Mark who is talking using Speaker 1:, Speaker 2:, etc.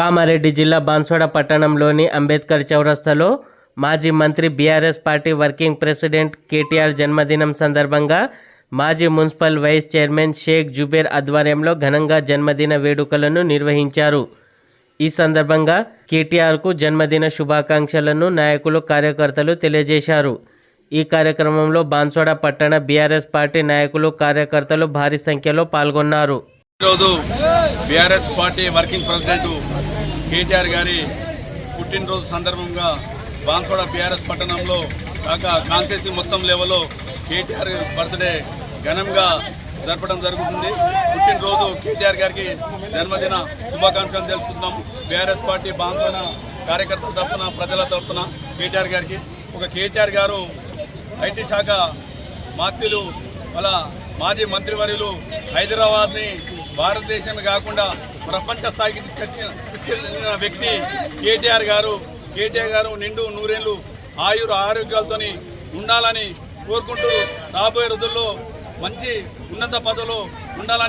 Speaker 1: కామారెడ్డి జిల్లా బాన్సోడ పట్టణంలోని అంబేద్కర్ చౌరస్తాలో మాజీ మంత్రి BRS party working president KTR జన్మదినం సందర్భంగా మాజీ municipal vice chairman Sheikh Zubair ఆధ్వర్యంలో ఘనంగా జన్మదిన వేడుకలను నిర్వహించారు. ఈ సందర్భంగా కేటీఆర్కు జన్మదిన శుభాకాంక్షలను నాయకులు కార్యకర్తలు తెలియజేశారు. ఈ కార్యక్రమంలో బాన్సోడ పట్టణ బీఆర్ఎస్ పార్టీ నాయకులు కార్యకర్తలు భారీ సంఖ్యలో పాల్గొన్నారు.
Speaker 2: ఈరోజు BRS party working president KTR గారి పుట్టినరోజు సందర్భంగా బాన్సోడ బీఆర్ఎస్ పట్టణంలో కాక కాన్స్టిట్యూన్సీ మొత్తం లెవెల్లో కేటీఆర్ బర్త్డే ఘనంగా జరపడం జరుగుతుంది. పుట్టినరోజు కేటీఆర్ గారికి జన్మదిన శుభాకాంక్షలు తెలుపుతున్నాం. బీఆర్ఎస్ పార్టీ బాన్సోడ కార్యకర్తల తరఫున ప్రజల తరఫున కేటీఆర్ గారికి. ఒక కేటీఆర్ గారు ఐటీ శాఖ మాత్రులు అలా మాజీ మంత్రివర్యులు హైదరాబాద్ని భారతదేశం కాకుండా ప్రపంచ స్థాయికి తీసుకొచ్చిన తీసుకెళ్ళిన వ్యక్తి కేటీఆర్ గారు. కేటీఆర్ గారు నిండు నూరేళ్ళు ఆయుర ఆరోగ్యాలతోని ఉండాలని కోరుకుంటూ రాబోయే రోజుల్లో మంచి ఉన్నత పదవులు ఉండాలని